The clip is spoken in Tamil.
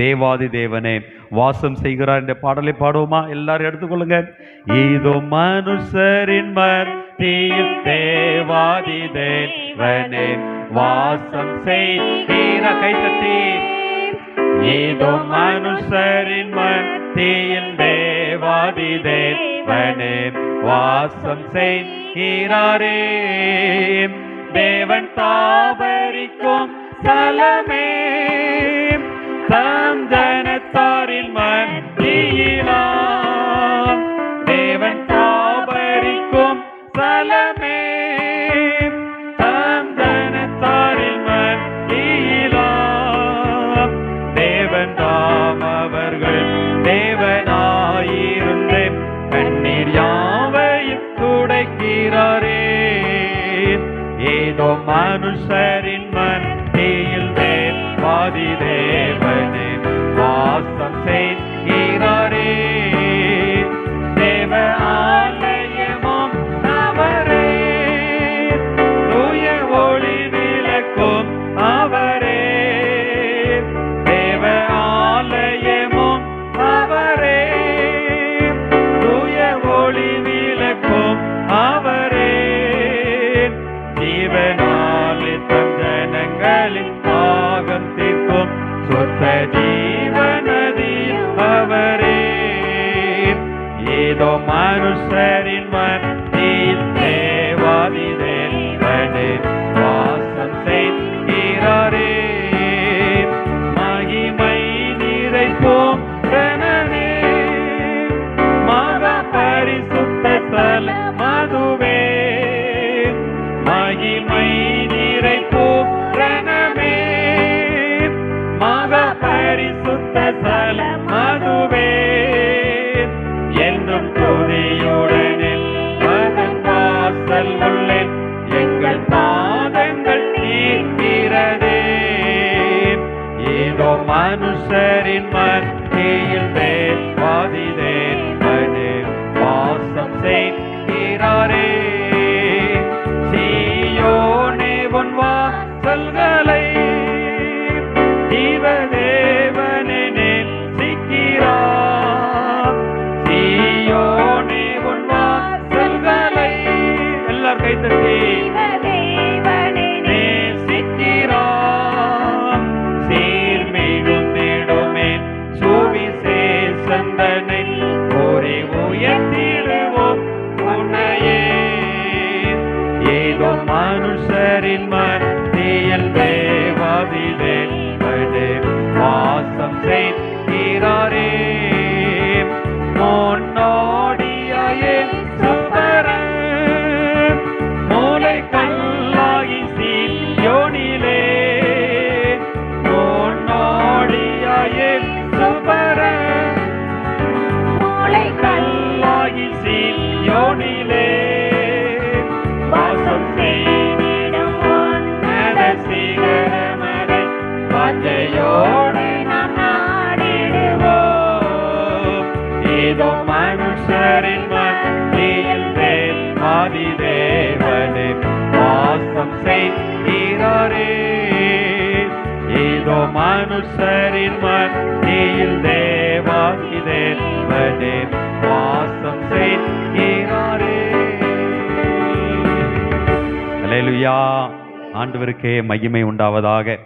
தேவாதி தேவனே வாசம் செய்கிறார் என்ற பாடலை பாடுவோமா? எல்லாரும் எடுத்துக்கொள்ளுங்க. இதோ மனுஷரின் மத்தியில் தேவாதி தேவனே வாசம் செய்கிற கைத்தட்டி. ஏதோ மனுஷரின் மத்தியில் தேவாதி தேவனே வாசம் செய்கிறாரே. தேவன் தாபரிக்கும் சலமே துடைக்கிறாரே. ஏதோ மனுஷரின் மத்தியில் பாதி தேவனே வாசம் செய்கிறாரே அவரே ஜீவனாலே தஞ்சனங்களின் பாகம் தீர்க்கும் சொத்த ஜீவனதி அவரே ஏதோ மனுஷரின் மத்தியில் தேவாதி தேவனே வாசம் செய்கிறாரே. மகிமை நிறைப்போம் கனவே மகா பரிசுத்த ஸ்தல மனுஷரின் மத்தியில் சீயோனிலே வாசம் செய்திடும் உன்னத வாஞ்சையோடு நாம் நாடிடுவோம். ஏதோ மனுஷரின் மத்தியில் தேவாதி தேவனே வாசம் செய்கிறாரே. ஏதோ மனுஷரின் மத்தியில் தேவாதி தேவனே ஆண்டவருக்கே மகிமை உண்டாவதாக.